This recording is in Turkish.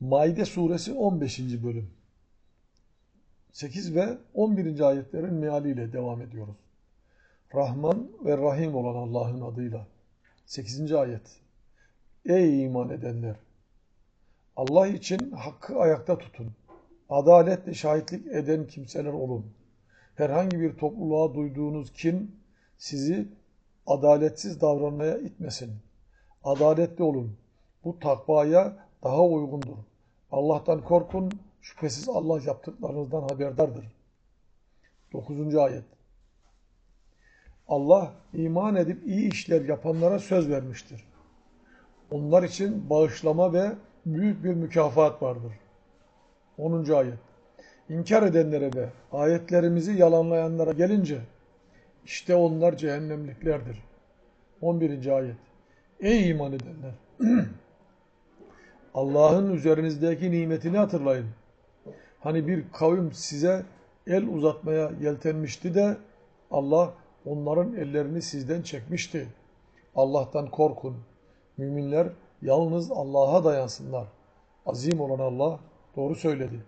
Maide suresi 15. bölüm. 8 ve 11. ayetlerin mealiyle devam ediyoruz. Rahman ve Rahim olan Allah'ın adıyla. 8. ayet. Ey iman edenler! Allah için hakkı ayakta tutun. Adaletle şahitlik eden kimseler olun. Herhangi bir topluluğa duyduğunuz kin sizi adaletsiz davranmaya itmesin. Adaletli olun. Bu takvaya daha uygundur. Allah'tan korkun. Şüphesiz Allah yaptıklarınızdan haberdardır. 9. ayet. Allah iman edip iyi işler yapanlara söz vermiştir. Onlar için bağışlama ve büyük bir mükafat vardır. 10. ayet. İnkar edenlere ve ayetlerimizi yalanlayanlara gelince işte onlar cehennemliklerdir. 11. ayet. Ey iman edenler! Allah'ın üzerinizdeki nimetini hatırlayın. Hani bir kavim size el uzatmaya yeltenmişti de Allah onların ellerini sizden çekmişti. Allah'tan korkun. Müminler yalnız Allah'a dayansınlar. Azim olan Allah doğru söyledi.